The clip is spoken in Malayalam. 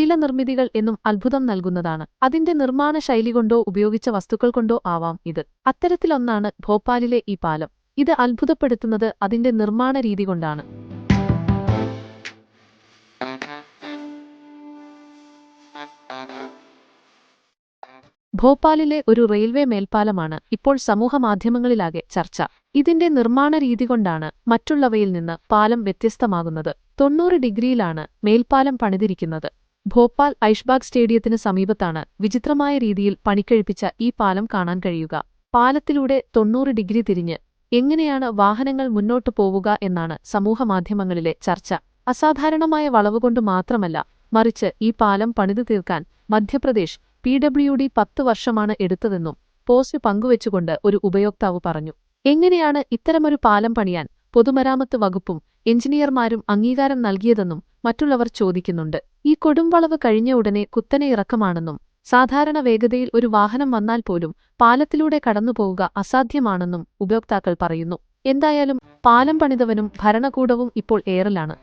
ചില നിർമ്മിതികൾ എന്നും അത്ഭുതം നൽകുന്നതാണ്. അതിന്റെ നിർമ്മാണ ശൈലി കൊണ്ടോ ഉപയോഗിച്ച വസ്തുക്കൾ കൊണ്ടോ ആവാം ഇത്. അത്തരത്തിലൊന്നാണ് ഭോപ്പാലിലെ ഈ പാലം. ഇത് അത്ഭുതപ്പെടുത്തുന്നത് അതിന്റെ നിർമ്മാണ രീതി കൊണ്ടാണ്. ഭോപ്പാലിലെ ഒരു റെയിൽവേ മേൽപ്പാലമാണ് ഇപ്പോൾ സമൂഹമാധ്യമങ്ങളിലാകെ ചർച്ച. ഇതിന്റെ നിർമ്മാണ രീതി കൊണ്ടാണ് മറ്റുള്ളവയിൽ നിന്ന് പാലം വ്യത്യസ്തമാകുന്നത്. തൊണ്ണൂറ് ഡിഗ്രിയിലാണ് മേൽപ്പാലം പണിതിരിക്കുന്നത്. ഭോപ്പാൽ ഐഷ്ബാഗ് സ്റ്റേഡിയത്തിന് സമീപത്താണ് വിചിത്രമായ രീതിയിൽ പണിക്കഴിപ്പിച്ച ഈ പാലം കാണാൻ കഴിയുക. പാലത്തിലൂടെ തൊണ്ണൂറ് ഡിഗ്രി തിരിഞ്ഞ് എങ്ങനെയാണ് വാഹനങ്ങൾ മുന്നോട്ടു പോവുക എന്നാണ് സമൂഹമാധ്യമങ്ങളിലെ ചർച്ച. അസാധാരണമായ വളവുകൊണ്ട് മാത്രമല്ല മറിച്ച് ഈ പാലം പണിതു തീർക്കാൻ മധ്യപ്രദേശ് പി ഡബ്ല്യു ഡി പത്ത് വർഷമാണ് എടുത്തതെന്നും പോസ്റ്റ് പങ്കുവച്ചുകൊണ്ട് ഒരു ഉപയോക്താവ് പറഞ്ഞു. എങ്ങനെയാണ് ഇത്തരമൊരു പാലം പണിയാൻ പൊതുമരാമത്ത് വകുപ്പും എഞ്ചിനീയർമാരും അംഗീകാരം നൽകിയതെന്നും മറ്റുള്ളവർ ചോദിക്കുന്നുണ്ട്. ഈ കൊടുംവളവ് കഴിഞ്ഞ ഉടനെ കുത്തനെ ഇറക്കമാണെന്നും സാധാരണ വേഗതയിൽ ഒരു വാഹനം വന്നാൽ പോലും പാലത്തിലൂടെ കടന്നുപോവുക അസാധ്യമാണെന്നും ഉപയോക്താക്കൾ പറയുന്നു. എന്തായാലും പാലം പണിതവനും ഭരണകൂടവും ഇപ്പോൾ ഏറലാണ്.